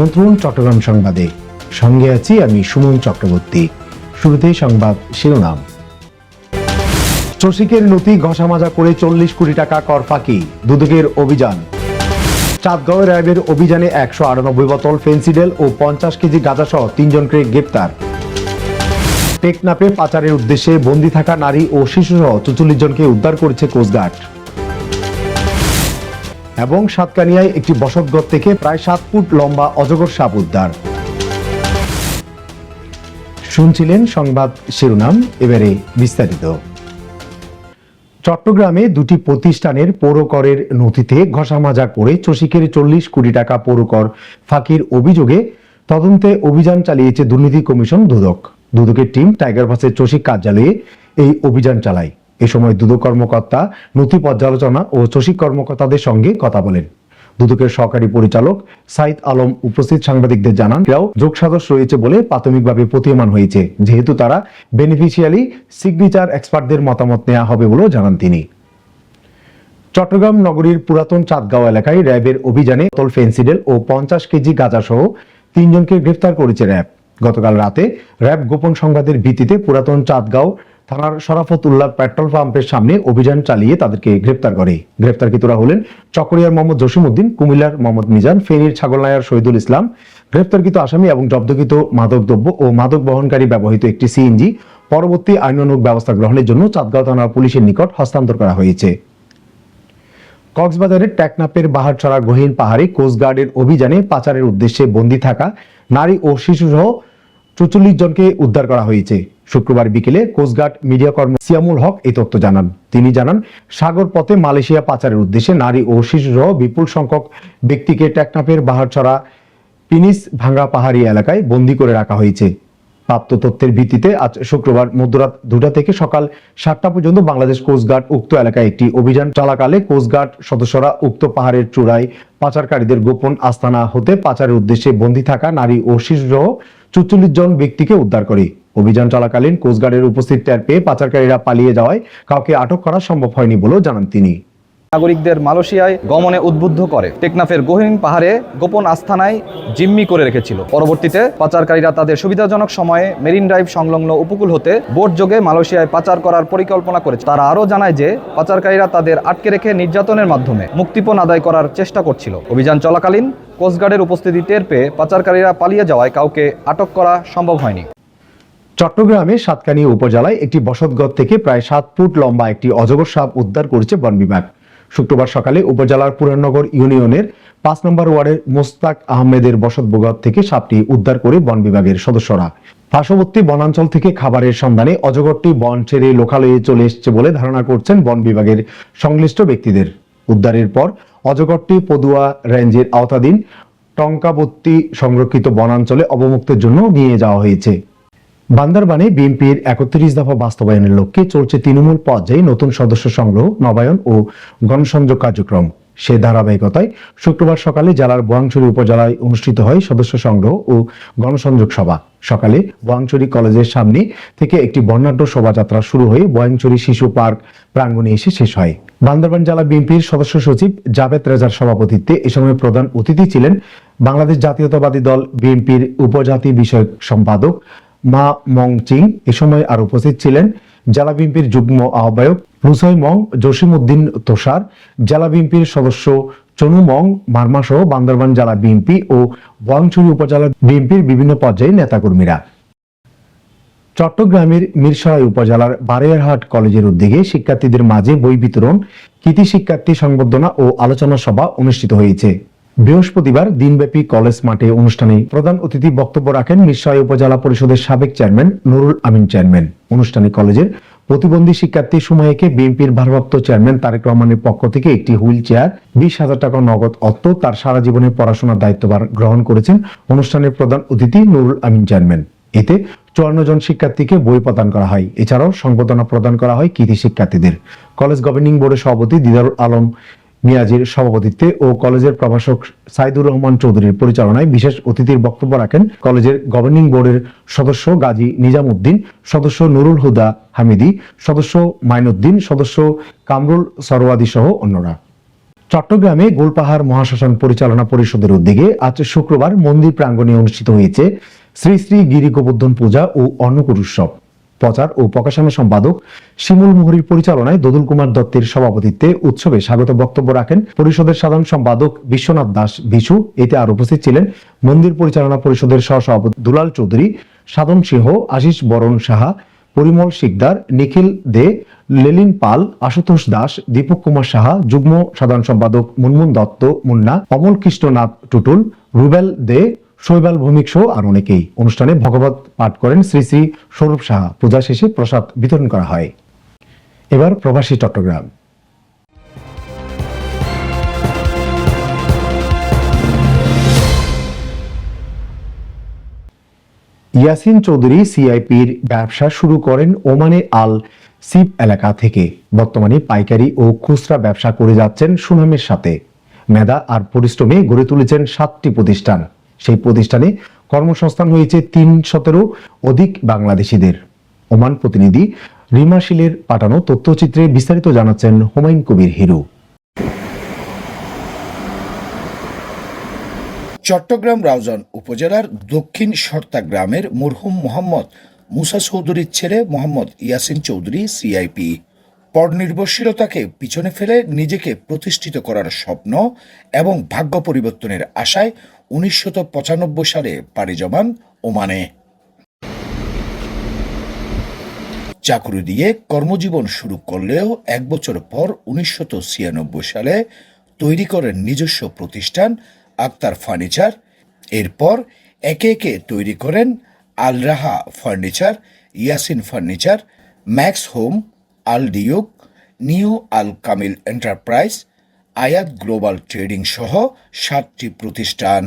আমন্ত্রণ, চট্টগ্রাম সংবাদে। সঙ্গে আছি আমি সুমন চক্রবর্তী। শুরুতেই সংবাদ শিরোনাম। চসিকের নথি ঘষামাজা করে চল্লিশ কোটি টাকা কর ফাঁকি, দুদকের অভিযান। চাঁদগাঁও র্যাবের অভিযানে একশো আটানব্বই বোতল ফেন্সিডেল ও পঞ্চাশ কেজি গাঁজাসহ তিনজনকে গ্রেপ্তার। টেকনাপে পাচারের উদ্দেশ্যে বন্দি থাকা নারী ও শিশুসহ চুচল্লিশ জনকে উদ্ধার করেছে কোস্টগার্ড। এবং সাতকানিয়ায় একটি বসতঘর থেকে প্রায় সাত ফুট লম্বা অজগর সাপ উদ্ধার। শুনছিলেন সংবাদ শিরোনাম, এবারে বিস্তারিত। চট্টগ্রামে দুটি প্রতিষ্ঠানের পৌরকরের নথিতে ঘষামাজা করে চসিকের চল্লিশ কোটি টাকা পৌরকর ফাঁকির অভিযোগে তদন্তে অভিযান চালিয়েছে দুর্নীতি কমিশন দুদক। দুদকের টিম টাইগার ভাসের চসিক কার্যালয়ে এই অভিযান চালায়। এ সময় দুদক কর্মকর্তা, নথি পর্যালোচনা ও চসিক কর্মকর্তাদের সঙ্গে কথা বলেন। দুদকের সহকারী পরিচালক সাইদ আলম উপস্থিত সাংবাদিকদের জানান, এরাও যোগ সদস্য রয়েছে বলে প্রাথমিকভাবে প্রতীয়মান হয়েছে। যেহেতু তারা বেনিফিশিয়ালি সিগনেচার এক্সপার্টদের মতামত নেওয়া হবে বলেও জানান তিনি। চট্টগ্রাম নগরীর পুরাতন চাঁদগাঁও এলাকায় র্যাবের অভিযানে তল ফেন্সিডেল ও পঞ্চাশ কেজি গাঁজা সহ তিনজনকে গ্রেফতার করেছে র্যাব। গতকাল রাতে র্যাব গোপন সংবাদের ভিত্তিতে পুরাতন চাঁদগাঁও থানার শরাফত উল্লাহ পেট্রোল পাম্পের সামনে অভিযান চালিয়ে তাদেরকে গ্রেপ্তার করে। গ্রেপ্তারকৃতরা হলেন চকরিয়ার মোহাম্মদ জসিমউদ্দিন কুমিল্লার মোহাম্মদ মিজান, ফেনীর ছাগলনায়ার শহীদুল ইসলাম। গ্রেপ্তারকৃত আসামি এবং জব্দকৃত মাদকদ্রব্য ও মাদক বহনকারী ব্যবহৃত একটি সিএনজি পরবর্তী আইনানুগ ব্যবস্থা গ্রহণের জন্য চাঁদগাঁও থানার পুলিশের নিকট হস্তান্তর করা হয়েছে। কক্সবাজারের টেকনাপের বাহারছড়া গহীন পাহাড়ে কোস্টগার্ডের অভিযানে পাচারের উদ্দেশ্যে বন্দী থাকা নারী ও শিশুসহ চুচল্লিশ জনকে উদ্ধার করা হয়েছে। শুক্রবার বিকেলে কোস্টগার্ড মিডিয়া কর্ম সিয়ামুল হক এই তথ্য জানান। তিনি জানান, সাগর পথে মালয়েশিয়া পাচারের উদ্দেশ্যে নারী ও শিশুসহ বিপুল সংখ্যক ব্যক্তিকে টেকনাপের বাহারছড়া পিনিস ভাঙ্গা পাহাড়ি এলাকায় বন্দী করে রাখা হয়েছে। প্রাপ্ত তথ্যের ভিত্তিতে আজ শুক্রবার মধ্যরাত দুটা থেকে সকাল সাতটা পর্যন্ত বাংলাদেশ কোস্টগার্ড উক্ত এলাকায় একটি অভিযান চলাকালে কোস্টগার্ড সদস্যরা উক্ত পাহাড়ের চূড়ায় পাচারকারীদের গোপন আস্তানা হতে পাচারের উদ্দেশ্যে বন্দী থাকা নারী ও শিশুসহ চুচল্লিশ জন ব্যক্তিকে উদ্ধার করে। অভিযান চলাকালীন কোস্টগার্ডের উপস্থিত টের পেয়ে পাচারকারীরা পালিয়ে যাওয়ায় কাউকে আটক করা সম্ভব হয়নি বলেও জানান তিনি। নাগরিকদের মালয়েশিয়ায় গমনে উদ্বুদ্ধ করে। টেকনাফের গহীন পাহাড়ে গোপন আস্থানায় জিম্মি করে রেখেছিল। পরবর্তীতে পাচারকারীরা তাদের সুবিধাজনক সময়ে মেরিন ড্রাইভ সংলগ্ন উপকূল হতে বোট যোগে মালয়েশিয়ায় পাচার করার পরিকল্পনা করেছে। তারা আরও জানায় যে, পাচারকারীরা তাদের আটকে রেখে নির্যাতনের মাধ্যমে মুক্তিপণ আদায় করার চেষ্টা করছিল। অভিযান চলাকালীন কোস্টগার্ডের উপস্থিতি টের পেয়ে পাচারকারীরা পালিয়ে যাওয়ায় কাউকে আটক করা সম্ভব হয়নি। চট্টগ্রামে সাতকানিয়া উপজেলায় একটি বসতঘর থেকে প্রায় সাত ফুট লম্বা একটি অজগর সাপ উদ্ধার করেছে বন বিভাগ। শুক্রবার সকালে উপজেলার পুরাননগর ইউনিয়নের পাঁচ নম্বর ওয়ার্ডের মোস্তাক আহমেদের বসতঘর থেকে সাপটি উদ্ধার করে বন বিভাগের সদস্যরা। পার্শ্ববর্তী বনাঞ্চল থেকে খাবারের সন্ধানে অজগরটি বন ছেড়ে লোকালয়ে চলে এসেছে বলে ধারণা করছেন বন বিভাগের সংশ্লিষ্ট ব্যক্তিদের। উদ্ধারের পর অজগরটি পদুয়া রেঞ্জের আওতাধীন টঙ্কাবর্তী সংরক্ষিত বনাঞ্চলে অবমুক্তের জন্য নিয়ে যাওয়া হয়েছে। বান্দরবানে বিএনপির একত্রিশ দফা বাস্তবায়নের লক্ষ্যে চলছে তৃণমূল পর্যায়ে নতুন সদস্য সংগ্রহ, নবায়ন ও গণসংযোগ কার্যক্রম। সে ধারাবাহিকতায় শুক্রবার সকালে জেলার বোয়াংছড়ি উপজেলায় অনুষ্ঠিত হয় সদস্য সংগ্রহ ও গণসংযোগ সভা। সকালে বোয়াংছড়ি কলেজের সামনে থেকে একটি বর্ণাঢ্য শোভাযাত্রা শুরু হয়ে বোয়াংছড়ি শিশু পার্ক প্রাঙ্গণে এসে শেষ হয়। বান্দরবান জেলা বিএনপির সদস্য সচিব জাভেদ রেজার সভাপতিত্বে এ সময় প্রধান অতিথি ছিলেন বাংলাদেশ জাতীয়তাবাদী দল বিএনপির উপজাতি বিষয়ক সম্পাদক মা মং চিং এ সময় আর উপস্থিত ছিলেন জেলা বিএনপির যুগ্ম আহ্বায়ক রুসই মং জসিম উদ্দিন তোষার জেলা বিএনপির সদস্য চনু মং মারমা সহ বান্দরবান জেলা বিএনপি ও ওয়াংচুরি উপজেলা বিএনপির বিভিন্ন পর্যায়ে নেতাকর্মীরা। চট্টগ্রামের মিরসরাই উপজেলার বারেয়ারহাট কলেজের উদ্যোগে শিক্ষার্থীদের মাঝে বই বিতরণ, কৃতি শিক্ষার্থী সংবর্ধনা ও আলোচনা সভা অনুষ্ঠিত হয়েছে। বৃহস্পতিবার দিনব্যাপী কলেজ মাঠে অনুষ্ঠানে প্রধান অতিথি বক্তব্য রাখেন মিরসরাই উপজেলা পরিষদের সাবেক চেয়ারম্যান নুরুল আমিন চেয়ারম্যান। অনুষ্ঠানে কলেজের প্রতিবন্ধী শিক্ষার্থী সময়কে বিএনপির ভারপ্রাপ্ত চেয়ারম্যান তারেক রহমানের পক্ষ থেকে একটি হুইল চেয়ার বিশ হাজার টাকা নগদ অর্থ তার সারা জীবনের পড়াশোনার দায়িত্বভার গ্রহণ করেছেন অনুষ্ঠানের প্রধান অতিথি নুরুল আমিন চেয়ারম্যান। এতে চুয়ান্ন জন শিক্ষার্থীকে বই প্রদান করা হয়। এছাড়াও সংবর্ধনা প্রদান করা হয় কৃতি শিক্ষার্থীদের। কলেজ গভর্নিং বোর্ডের সভাপতি দিদারুল আলম মিয়াজির সভাপতিত্বে ও কলেজের প্রভাষক সাইদুর রহমান চৌধুরীর পরিচালনায় বিশেষ অতিথির বক্তব্য রাখেন কলেজের গভর্নিং বোর্ডের সদস্য গাজী নিজাম উদ্দিন সদস্য নুরুল হুদা হামিদি, সদস্য মাইনুদ্দিন, সদস্য কামরুল সরওয়াদি সহ অন্যরা। চট্টগ্রামে গোলপাহাড় মহাশাসন পরিচালনা পরিষদের উদ্যোগে আজ শুক্রবার মন্দির প্রাঙ্গণে অনুষ্ঠিত হয়েছে শ্রী শ্রী গিরি গোবর্ধন পূজা ও অন্নকূট উৎসব। প্রচার ও প্রকাশনা সম্পাদক শিমুল মোহরির পরিচালনায় দদুল কুমার দত্তের সভাপতিত্বে উৎসবে স্বাগত বক্তব্য রাখেন পরিষদের সাধারণ সম্পাদক বিশ্বনাথ দাস বিশু এতে আর উপস্থিত ছিলেন মন্দির পরিচালনা পরিষদের সহসভাপতি দুলাল চৌধুরী, সাধন সিংহ, আশিস বরণ সাহা, পরিমল শিকদার, নিখিল দে, লেলিন পাল, আশুতোষ দাস, দীপক কুমার সাহা, যুগ্ম সাধারণ সম্পাদক মুনমুন দত্ত মুন্না অমল কৃষ্ণনাথ টুটুল, রুবেল দে শৈবাল ভৌমিক সহ আর অনেকেই। অনুষ্ঠানে ভগবত পাঠ করেন শ্রী শ্রী স্বরূপ সাহা। পূজা শেষে প্রসাদ বিতরণ করা হয়। এবার প্রবাসী চট্টগ্রাম। ইয়াসিন চৌধুরী সিআইপির ব্যবসা শুরু করেন ওমানে আল সিপ এলাকা থেকে। বর্তমানে পাইকারি ও খুচরা ব্যবসা করে যাচ্ছেন সুনামের সাথে। মেধা আর পরিশ্রমে গড়ে তুলেছেন সাতটি প্রতিষ্ঠান। সেই প্রতিষ্ঠানে কর্মসংস্থান হয়েছে তিন শতেরও অধিক বাংলাদেশিদের। ওমান প্রতিনিধি রিমা শিলের পাঠানো তথ্যচিত্রে বিস্তারিত জানাচ্ছেন হুমায়ুন কবির হিরু। চট্টগ্রাম রাউজান উপজেলার দক্ষিণ সর্তা গ্রামের মরহুম মোহাম্মদ মুসা চৌধুরীর ছেলে মোহাম্মদ ইয়াসিন চৌধুরী সিআইপি পরনির্ভরশীলতাকে পিছনে ফেলে নিজেকে প্রতিষ্ঠিত করার স্বপ্ন এবং ভাগ্য পরিবর্তনের আশায় উনিশশো পঁচানব্বই সালে পাড়ি জমান ওমানে। চাকরি দিয়ে কর্মজীবন শুরু করলেও এক বছর পর উনিশশো ছিয়ানব্বই সালে তৈরি করেন নিজস্ব প্রতিষ্ঠান আক্তার ফার্নিচার। এরপর একে একে তৈরি করেন Al Raha furniture, Yasin furniture, Max home Al Duke new Al Kamil enterprise, Ayat global trading সহ সাতটি প্রতিষ্ঠান।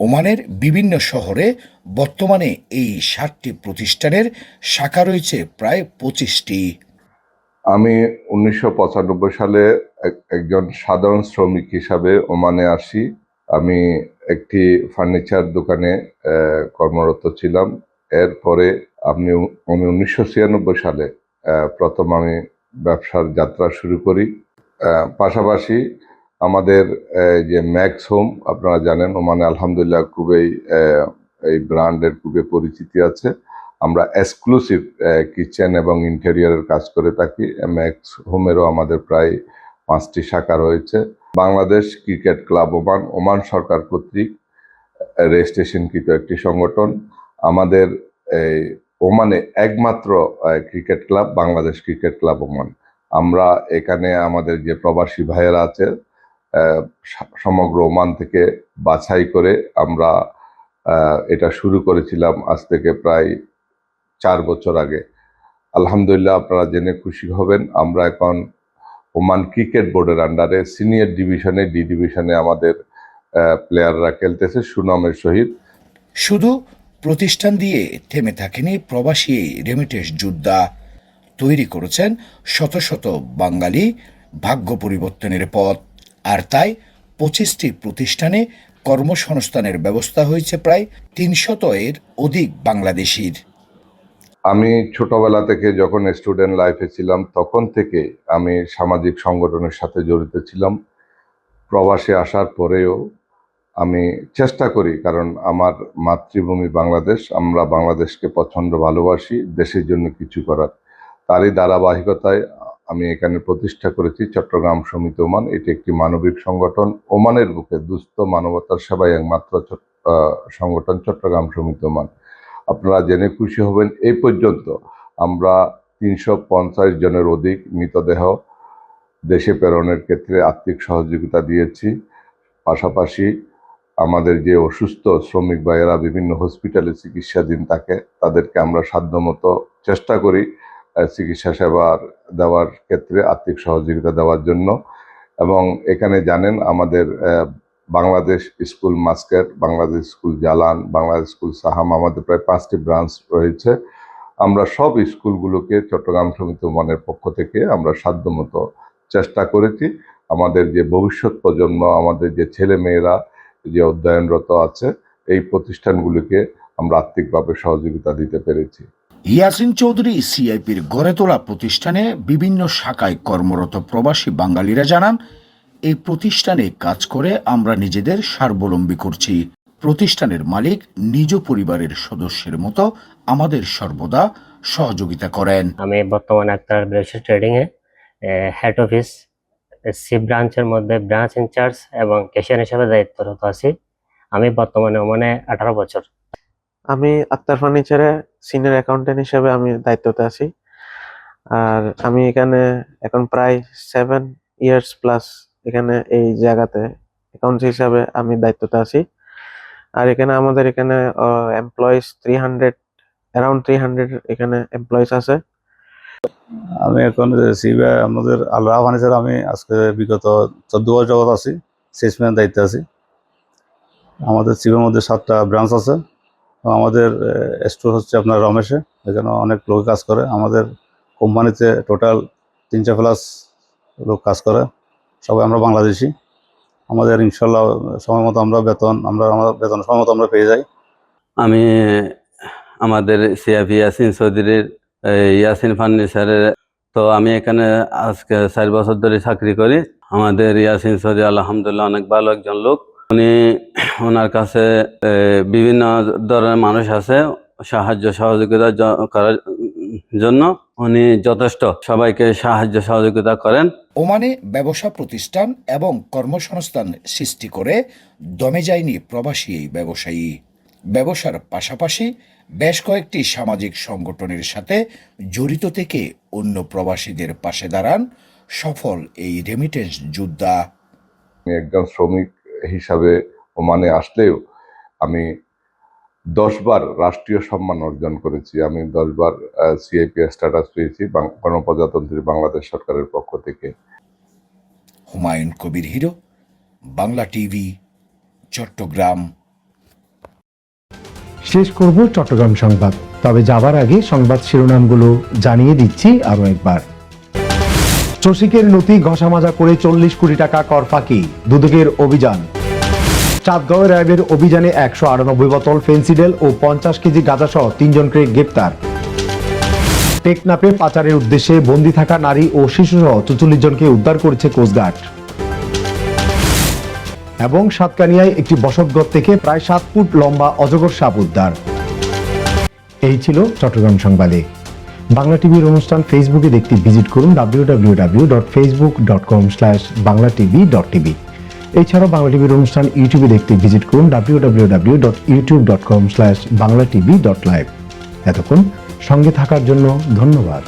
ওমানের বিভিন্ন শহরে বর্তমানে এই সাতটি প্রতিষ্ঠানের শাখা রয়েছে প্রায় পঁচিশটি। আমি উনিশশো পঁচানব্বই সালে একজন সাধারণ শ্রমিক হিসাবে ওমানে আসি। আমি একটি ফার্নিচার দোকানে কর্মরত ছিলাম। এরপরে আমি আমি উনিশশো ছিয়ানব্বই সালে প্রথম আমি ব্যবসার যাত্রা শুরু করি। পাশাপাশি আমাদের যে ম্যাক্স হোম আপনারা জানেন, ওমানে আলহামদুলিল্লাহ খুবই এই ব্র্যান্ডের খুবই পরিচিতি আছে। আমরা এক্সক্লুসিভ কিচেন এবং ইন্টেরিয়রের কাজ করে থাকি। ম্যাক্স হোমেরও আমাদের প্রায় পাঁচটি শাখা রয়েছে। Bangladesh cricket club Oman Oman সরকার কর্তৃক রেজিস্ট্রেশনকৃত একটি সংগঠন। আমাদের এই ওমানে একমাত্র cricket club, Bangladesh cricket club Oman. আমরা এখানে আমাদের যে প্রবাসী ভাইয়েরা আছে সমগ্র ওমান থেকে বাছাই করে আমরা এটা শুরু করেছিলাম আজ থেকে প্রায় চার বছর আগে। আলহামদুলিল্লাহ আপনারা জেনে খুশি হবেন, আমরা এখন ওমান ক্রিকেট বোর্ডের আন্ডারে সিনিয়র ডিভিশনে, ডি ডিভিশনে আমাদের প্লেয়াররা খেলতেছে সুনামের সহিত। শুধু প্রতিষ্ঠান দিয়ে থেমে থাকেনি প্রবাসী রেমিটেন্স যোদ্ধা তৈরি করেছেন শত শত বাঙালি ভাগ্য পরিবর্তনের পথ। আর তাই পঁচিশটি প্রতিষ্ঠানে কর্মসংস্থানের ব্যবস্থা হয়েছে প্রায় তিনশত এর অধিক বাংলাদেশির। আমি ছোটবেলা থেকে যখন স্টুডেন্ট লাইফে ছিলাম, তখন থেকে আমি সামাজিক সংগঠনের সাথে জড়িত ছিলাম। প্রবাসে আসার পরেও আমি চেষ্টা করি, কারণ আমার মাতৃভূমি বাংলাদেশ, আমরা বাংলাদেশকে পছন্দ ভালোবাসি, দেশের জন্য কিছু করার। তারই ধারাবাহিকতায় আমি এখানে প্রতিষ্ঠা করেছি চট্টগ্রাম সমিতি ওমান। এটি একটি মানবিক সংগঠন। ওমানের বুকে দুস্থ মানবতার সেবায় একমাত্র সংগঠন চট্টগ্রাম সমিতি ওমান। আপনারা জেনে খুশি হবেন, এই পর্যন্ত আমরা তিনশো পঞ্চাশ জনের অধিক মৃতদেহ দেশে প্রেরণের ক্ষেত্রে আর্থিক সহযোগিতা দিয়েছি। পাশাপাশি আমাদের যে অসুস্থ শ্রমিক ভাইয়েরা বিভিন্ন হসপিটালে চিকিৎসাধীন থাকে, তাদেরকে আমরা সাধ্যমতো চেষ্টা করি চিকিৎসা সেবার দেওয়ার ক্ষেত্রে আর্থিক সহযোগিতা দেওয়ার জন্য। এবং এখানে জানেন আমাদের Bangladesh school Muscat Bangladesh school Jalan, Bangladesh school Saham আমাদের প্রায় পাঁচটি ব্রাঞ্চ রয়েছে। আমরা সব স্কুলগুলোকে চট্টগ্রাম সমিতি মনের পক্ষ থেকে আমরা সাধ্যমতো চেষ্টা করেছি। আমাদের যে ভবিষ্যৎ প্রজন্ম, আমাদের যে ছেলে মেয়েরা যে অধ্যয়নরত আছে, এই প্রতিষ্ঠানগুলিকে আমরা আর্থিকভাবে সহযোগিতা দিতে পেরেছি। ইয়াসিন চৌধুরী সিআইপির গড়ে তোলা প্রতিষ্ঠানে বিভিন্ন শাখায় কর্মরত প্রবাসী বাঙালিরা জানান এই প্রতিষ্ঠানে কাজ করে আমরা নিজেদের স্বাবলম্বী করছি। প্রতিষ্ঠানের মালিক নিজ পরিবারের সদস্যের মতো আমাদের সর্বদা সহযোগিতা করেন। আমি বর্তমানে আক্তার ব্রেশন ট্রেডিং এ হেড অফিস সি ব্রাঞ্চের মধ্যে ব্রাঞ্চ ইনচার্জ এবং ক্যাশিয়ার হিসেবে দায়িত্বরত আছি। আমি বর্তমানে ওমানে আঠারো বছর। আমি আক্তার ফার্নিচারে সিনিয়র অ্যাকাউন্টেন্ট হিসেবে আমি দায়িত্বতে আছি। আর আমি এখানে এখন প্রায় সেভেন ইয়ার্স প্লাস এখানে এই জায়গাতে অ্যাকাউন্টস হিসাবে আমি দায়িত্বতে আছি। আর এখানে আমাদের এখানে employees three hundred around three hundred এখানে এমপ্লয়িজ আছে। আমি এখন সিবিআই আমাদের আল্লাহ ফার্নিচার আমি আজকে বিগত চোদ্দ বছর জগৎ আছি। সেলসম্যান দায়িত্বে আছি। আমাদের সিবিআর মধ্যে সাতটা ব্রাঞ্চ আছে। আমাদের স্টোর হচ্ছে আপনার রমেশে। এখানে অনেক লোক কাজ করে। আমাদের কোম্পানিতে টোটাল তিনশো প্লাস লোক কাজ করে। সবাই আমরা বাংলাদেশি। আমাদের ইনশাল্লাহ সময় মতো আমরা বেতন, আমরা আমাদের বেতন সময় মতো আমরা পেয়ে যাই। আমি, আমাদের সিআফি ইয়াসিন চৌধুরীর ইয়াসিন ফার্নিচারের তো আমি এখানে আজকে চার বছর ধরে চাকরি করি। আমাদের ইয়াসিন চৌধুরী আলহামদুলিল্লাহ, অনেক ভালো একজন লোক। উনি ওনার কাছে বিভিন্ন ধরনের মানুষ আছে সাহায্য সহযোগিতা করার জন্য উনি যথেষ্ট। সবাইকে সাহায্য সহযোগিতা করেন। ওমানে ব্যবসা প্রতিষ্ঠান এবং কর্মসংস্থান সৃষ্টি করে দমে যায়নি প্রবাসী এই ব্যবসায়ী। ব্যবসার পাশাপাশি বেশ কয়েকটি সামাজিক সংগঠনের সাথে জড়িত থেকে অন্য প্রবাসীদের পাশে দাঁড়ান সফল এই রেমিটেন্স যোদ্ধা। একজন শ্রমিক হিসাবে ওমানে আসলেও আমি দশবার রাষ্ট্রীয় সম্মান অর্জন করেছি। আমি দশবার সিআইপি স্ট্যাটাস পেয়েছি বাং- গণপ্রজাতন্ত্রী বাংলাদেশ সরকারের পক্ষ থেকে। Humayun Kabir hero Bangla TV Chattogram. শেষ করব চট্টগ্রাম সংবাদ। তবে যাবার আগে সংবাদ শিরোনামগুলো জানিয়ে দিচ্ছি আরও একবার। চসিকের নথি ঘষামাজা করে চল্লিশ কোটি টাকা কর ফাঁকি, দুদকের অভিযান। চাঁদগাঁও র্যাবের অভিযানে একশো আটানব্বই বোতল ফেন্সিডেল ও পঞ্চাশ কেজি গাঁজাসহ তিনজনকে গ্রেপ্তার। টেকনাপে পাচারের উদ্দেশ্যে বন্দী থাকা নারী ও শিশুসহ চুচল্লিশ জনকে উদ্ধার করেছে কোস্টগার্ড। এবং সাতকানিয়ায় একটি বসতঘর থেকে প্রায় সাত ফুট লম্বা অজগর সাপ উদ্ধার। এই ছিল চট্টগ্রাম সংবাদে। বাংলা টিভির অনুষ্ঠান ফেসবুকে দেখতে ভিজিট করুন W W W dot Facebook dot com slash Bangla TV dot TV এছাড়াও বাংলা টিভির অনুষ্ঠান ইউটিউবে দেখতে ভিজিট করুন W W W dot YouTube dot com slash Bangla TV dot live এতক্ষণ সঙ্গে থাকার জন্য ধন্যবাদ।